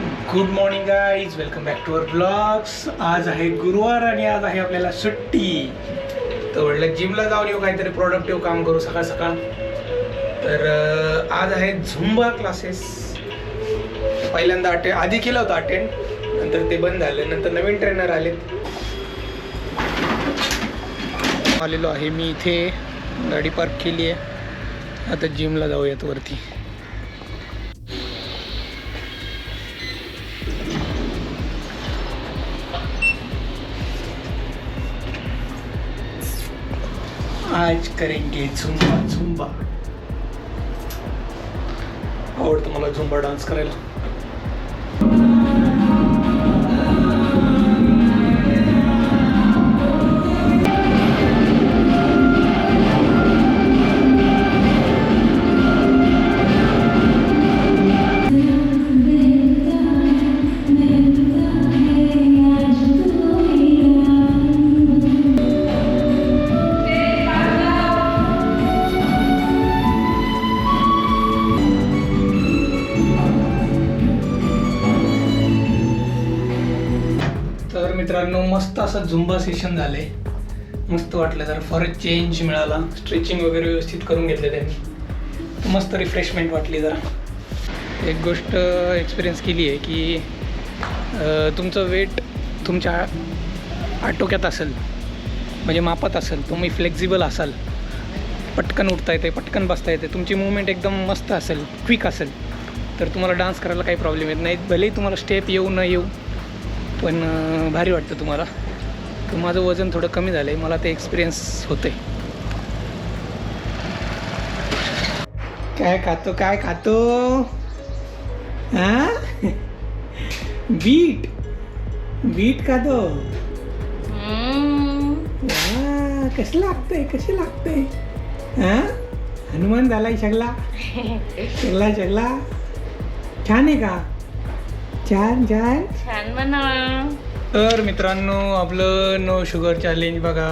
Good morning guys welcome back to our blogs आज आहे गुरुवार आणि आज आहे आपल्याला सुट्टी. तर म्हटलं जिमला जाऊन येऊ काहीतरी प्रोडक्टिव्ह काम करू सकाळ सकाळ. तर अं, आज आहे झुंबा क्लासेस पहिल्यांदा अटे आधी केलं होतं अटेंड नंतर ते बंद झालं. नंतर नवीन ट्रेनर आलेत. आलेलो आहे मी इथे. गाडी पार्क केली आहे. आता जिमला जाऊयात वरती. आज करेंगे झुंबा झुंबा। आवडतं मला झुंबा डान्स करायला. मित्रांनो मस्त असं झुंबा सेशन झाले मस्त वाटलं जरा फॉर चेंज मिळाला. स्ट्रेचिंग वगैरे व्यवस्थित करून घेतले त्यांनी. मस्त रिफ्रेशमेंट वाटली जरा. एक गोष्ट एक्सपिरियन्स केली आहे की तुमचं वेट तुमच्या आटोक्यात असेल म्हणजे मापात असेल तुम्ही फ्लेक्झिबल असाल पटकन उठता येते पटकन बसता येते तुमची मुवमेंट एकदम मस्त असेल क्विक असेल तर तुम्हाला डान्स करायला काही प्रॉब्लेम येत नाही. भलेही तुम्हाला स्टेप येऊ न येऊ पण भारी वाटतं तुम्हाला. तर माझं वजन थोडं कमी झालं आहे मला ते एक्सपिरियन्स होते काय खातो? काय खातो? हा बीट. बीट खातो. कसं लागतंय? कसे लागतंय? हा हनुमान झालाय शगला शगला शगला छान आहे का? छान छान. छान म्हणा. तर मित्रांनो आपलं नो शुगर चॅलेंज बघा.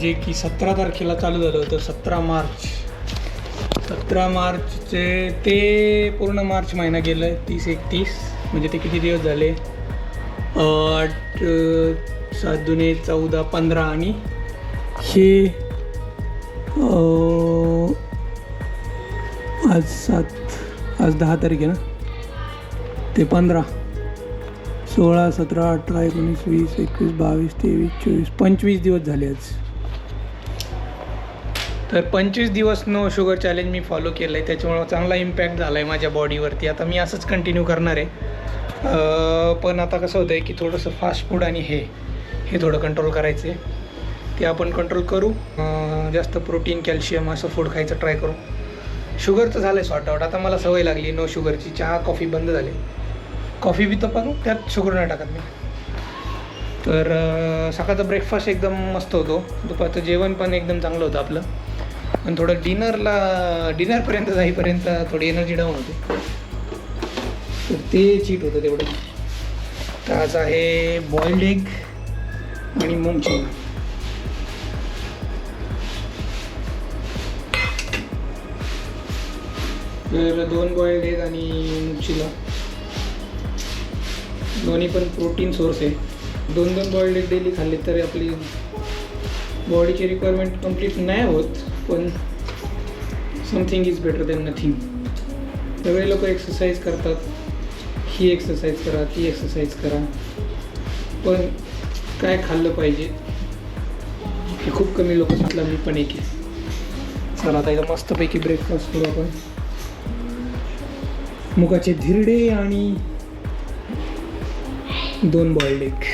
जे की सतरा तारखेला चालू झालं होतं सतरा मार्च. सतरा मार्चचे ते पूर्ण मार्च महिना गेलं आहे तीस एकतीस. म्हणजे ते किती दिवस झाले? आठ अं, सात दुने चौदा पंधरा आणि हे आज सात आज दहा तारीख आहे ना? ते पंधरा. सोळा सतरा अठरा एकोणीस वीस एकवीस बावीस तेवीस चोवीस पंचवीस दिवस झाले आज. तर पंचवीस दिवस नो शुगर चॅलेंज मी फॉलो केलं आहे त्याच्यामुळं चांगला इम्पॅक्ट झाला आहे माझ्या बॉडीवरती आता मी असंच कंटिन्यू करणार आहे. पण आता कसं होतं आहे की थोडंसं फास्ट फूड आणि हे हे थोडं कंट्रोल करायचं आहे ते आपण कंट्रोल करू. जास्त प्रोटीन कॅल्शियम असं फूड खायचं ट्राय करू. शुगरचं झालं आहे सॉर्ट आउट आता मला सवय लागली नो शुगरची चहा कॉफी बंद झाली. कॉफी पितो पण त्यात शुगर नाही टाकत मी. तर सकाळचा ब्रेकफास्ट एकदम मस्त होतो. दुपारचं जेवण पण एकदम चांगलं होतं आपलं. पण थोडं डिनरला डिनरपर्यंत जाईपर्यंत थोडी एनर्जी डाऊन होती. तर ते चीट होतं तेवढं. तर आज आहे बॉइल्ड एग आणि मुंगची तर दोन बॉइल्ड एग आणि मूग दोन्ही पण प्रोटीन सोर्स आहे. दोन दोन बॉइल्ड एग डेली खाल्ले तरी आपली बॉडीची रिक्वायरमेंट कंप्लीट नाही होत पण something is better than nothing सगळे लोक एक्सरसाइज करतात. ही एक्सरसाइज करा ती एक्सरसाइज करा. पण काय खाल्लं पाहिजे? हे खूप कमी लोक सुटला मी पण एक आहे. चला आता इथं मस्तपैकी ब्रेकफास्ट करू आपण. मुगाचे धिरडे आणि दोन बॉइल्ड एग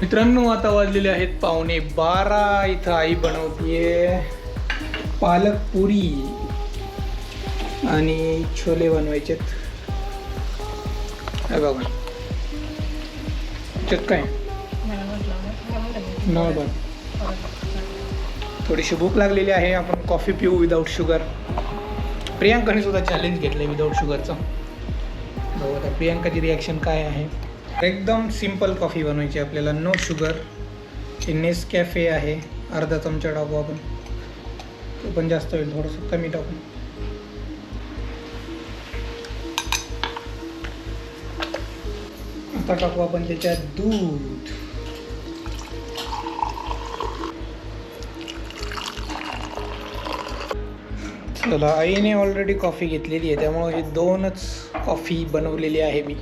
मित्रांनो आता वाजलेले आहेत पावणे बारा. इथं आई बनवतीये पालक पुरी आणि छोले बनवायचेत. बघा. त्यात काय नॉर्मल बन थोडीशी भूक लागलेली आहे. आपण कॉफी पिऊ विदाऊट शुगर प्रियांकाने सुद्धा चॅलेंज घेतलं विदाऊट शुगरचं बघू आता प्रियांकाची रिॲक्शन काय आहे. एकदम सिंपल कॉफी बनवायची आपल्याला. नो शुगर नेस कॅफे आहे. अर्धा चमचा टाकू आपण. ते पण जास्त होईल थोडंसं कमी टाकू. आता टाकू आपण त्याच्यात दूध. चला आईने ऑलरेडी कॉफी घेतलेली आहे त्यामुळे हे दोनच कॉफी बनवलेली आहे मी.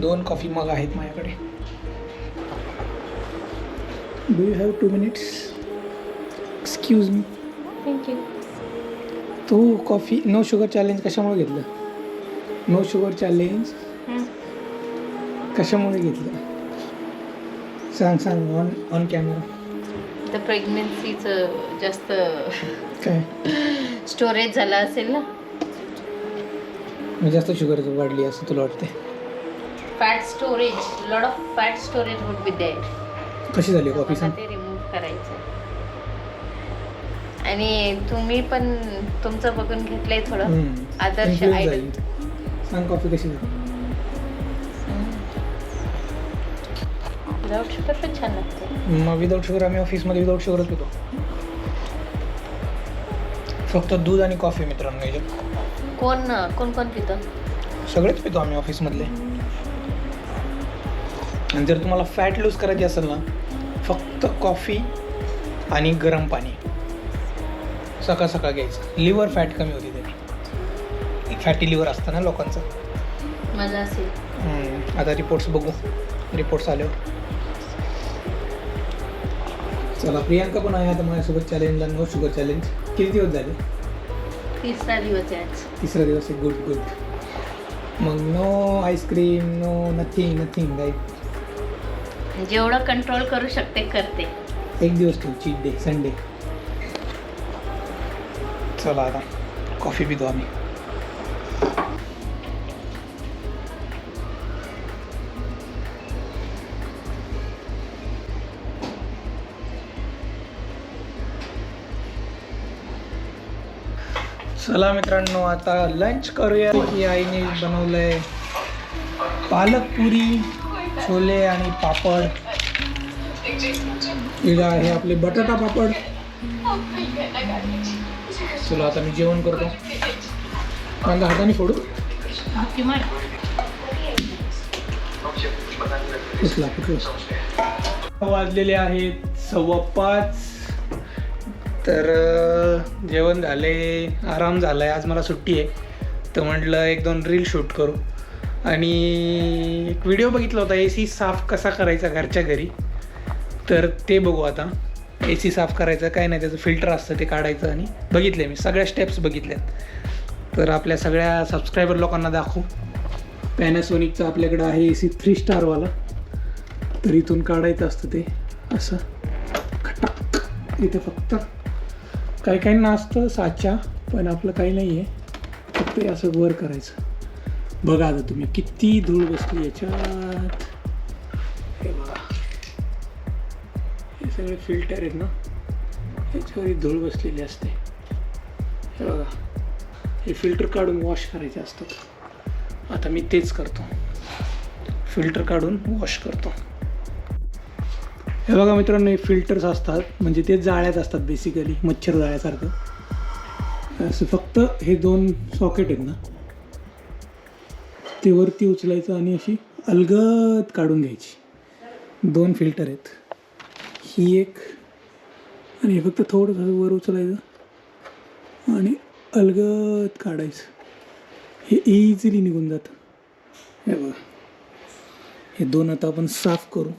दोन कॉफी मग आहेत माझ्याकडे. Do you have two minutes excuse me thank you Tu coffee no sugar challenge कशामुळे घेतलं? नो शुगर चॅलेंज कशामुळे घेतलं? सांग सांग ऑन ऑन कॅमेरा तर प्रेग्नन्सीचं जास्त काय? स्टोरेज झालं असेल ना? मी जास्त शुगर वाढली असं तुला वाटते fat storage lot of fat storage would be there कशी झाली कॉफी सांग? ते रिमूव्ह करायचं. आणि तुम्ही पण तुमचं बघून घेतलंय थोडं. हम्म. आदर्श Influence आयडल झाली. सांग कॉफी कशी झाली? विदाउट शुगर पण छान लागते. मग विदाऊट शुगर आम्ही ऑफिसमध्ये विदाऊट शुगरच पितो. फक्त दूध आणि कॉफी मित्रांनो याच्यात. कोण कोण कोण पितं? सगळेच पितो आम्ही ऑफिसमधले आणि जर तुम्हाला फॅट लूज करायची असेल ना फक्त कॉफी आणि गरम पाणी. सकाळ सकाळ घ्यायचं. लिव्हर फॅट कमी होती त्याने फॅटी लिव्हर असतं ना लोकांचं. माझं असेल. हम्म, आता रिपोर्ट्स बघू. रिपोर्ट्स आल्यावर. चला प्रियांका पण आहे आता माझ्यासोबत चॅलेंजला नो शुगर चॅलेंज किती दिवस झाले? तिसरा दिवस आहे आज. तिसरा दिवस आहे. गुड गुड मग no ice cream no nothing nothing right जेवढं कंट्रोल करू शकते करते. एक दिवस ठेव चीट डे संडे चला आता कॉफी पितो आम्ही. चला मित्रांनो आता लंच करूया. की आईने बनवलंय पालक पुरी छोले आणि पापड. इला आहे आपले बटाटा पापड. चला आता मी जेवण करतो. कांदा हाताने फोडू? कुठला कुठला? वाजलेले आहेत सव्वा पाच. तर जेवण झाले आराम झाला आहे आज मला सुट्टी आहे. तर म्हटलं एक दोन रील शूट करू. आणि एक व्हिडिओ बघितला होता ए सी साफ कसा करायचा घरच्या घरी. तर ते बघू आता. ए सी साफ करायचं काय नाही त्याचं फिल्टर असतं ते काढायचं आणि बघितले मी. सगळ्या स्टेप्स बघितल्यात. तर आपल्या सगळ्या सबस्क्रायबर लोकांना दाखवू. पॅनासोनिकचं आपल्याकडं आहे ए सी थ्री स्टारवाला तर इथून काढायचं असतं ते. असं. खटाक. इथं फक्त. काही काही असतं साच्या पण आपलं काही नाही आहे फक्त हे असं वर करायचं. बघा आता तुम्ही किती धूळ बसली याच्यात. हे बघा. हे सगळे फिल्टर आहेत ना? याच्यावर धूळ बसलेली असते. हे बघा. हे फिल्टर काढून वॉश करायचे असतात आता मी तेच करतो. फिल्टर काढून वॉश करतो. हे बघा मित्रांनो हे फिल्टर्स असतात. म्हणजे ते जाळ्यात असतात बेसिकली मच्छर जाळ्यासारखं. असं फक्त हे दोन सॉकेट आहेत ना ते वरती उचलायचं आणि अशी अलगद काढून घ्यायची. दोन फिल्टर आहेत. ही एक आणि हे फक्त थोडंसं वर उचलायचं आणि अलगद काढायचं. हे इझिली निघून जातं. हे बघा. हे दोन आता आपण साफ करू.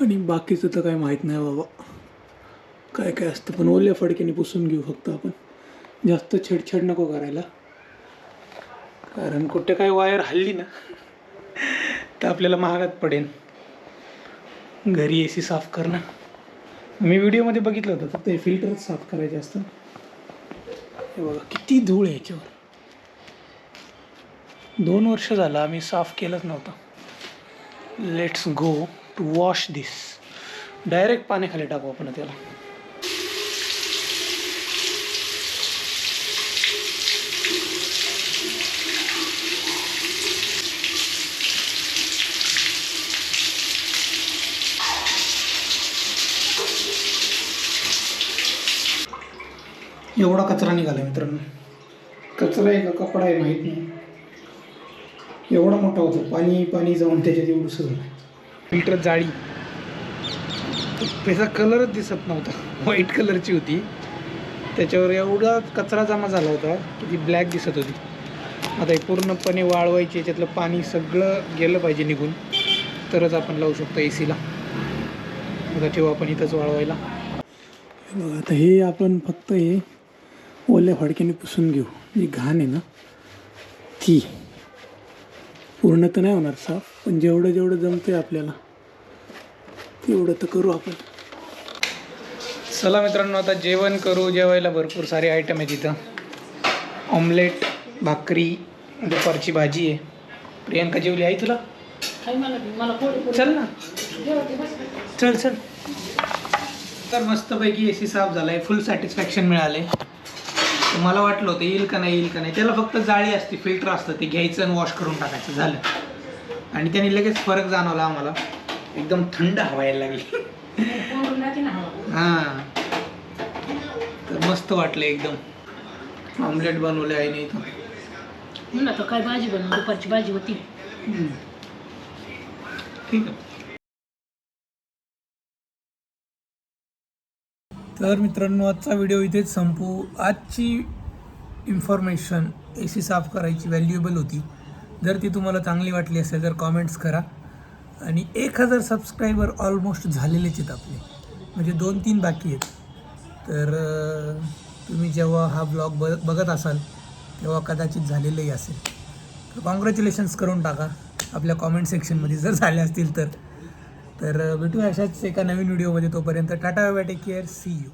आणि बाकीचं तर काय माहीत नाही बाबा. काय काय असतं पण ओल्या फडक्याने पुसून घेऊ फक्त आपण. जास्त छेडछाड नको करायला. कारण कुठे काय वायर हल्ली ना तर आपल्याला महागात पडेल घरी ए सी साफ करणं. मी व्हिडिओमध्ये बघितलं होतं फक्त हे फिल्टरच साफ करायचे असतं. हे बघा किती धूळ आहे याच्यावर. दोन वर्ष झालं आम्ही साफ केलंच नव्हतं. Let's go to wash this direct पाण्याखाली टाकू आपण त्याला. एवढा कचरा निघाला मित्रांनो. कचरा आहे का कपडा आहे माहीत नाही. एवढा मोठा होतो. पाणी पाणी जाऊन त्याच्यात एवढं झालं फिल्टर जाळी. त्याचा कलरच दिसत नव्हता. व्हाईट कलरची होती. त्याच्यावर एवढा कचरा जमा झाला होता की ती ब्लॅक दिसत होती. आता हे पूर्णपणे वाळवायची याच्यातलं पाणी सगळं गेलं पाहिजे निघून. तरच आपण लावू शकतो ए सीला आता ठेवू आपण इथंच वाळवायला. बघा आता हे आपण फक्त हे ओल्या फडक्याने पुसून घेऊ. जी घाण आहे ना ती. पूर्ण तर नाही होणार साफ पण जेवढं जेवढं जमते आपल्याला तेवढं तर करू आपण. चला मित्रांनो आता जेवण करू जेवायला भरपूर सारे आयटम आहेत इथं. ऑमलेट भाकरी दुपारची भाजी आहे. प्रियांका जेवली आहे तुला? चल ना. चल चल. तर मस्तपैकी ए सी साफ झाला आहे फुल सॅटिस्फॅक्शन मिळाले तर मला वाटलं होतं येईल का नाही येईल का नाही. त्याला फक्त जाळी असते फिल्टर असतं ते घ्यायचं आणि वॉश करून टाकायचं झालं. आणि त्याने लगेच फरक जाणवला आम्हाला. एकदम थंड हवा यायला लागली. हां. तर मस्त वाटलं एकदम. ऑमलेट बनवले आहे नाही इथं तर काय भाजी बनवून दुपारची भाजी होती. ठीक आहे. तर मित्रांनो आजचा व्हिडिओ इथेच संपू. आजची इन्फॉर्मेशन ए सी साफ करायची व्हॅल्युएबल होती. जर ती तुम्हाला चांगली वाटली असेल तर कॉमेंट्स करा. आणि एक हजार सबस्क्रायबर ऑलमोस्ट झालेलेच आहेत आपले. म्हणजे दोन तीन बाकी आहेत. तर तुम्ही जेव्हा हा ब्लॉग ब बघत असाल तेव्हा कदाचित झालेलंही असेल. तर कॉंग्रॅच्युलेशन्स करून टाका. आपल्या कॉमेंट सेक्शनमध्ये जर झाले असतील तर. तर भेटूया अशाच एका नवीन व्हिडिओमध्ये तोपर्यंत tata bye take care. See you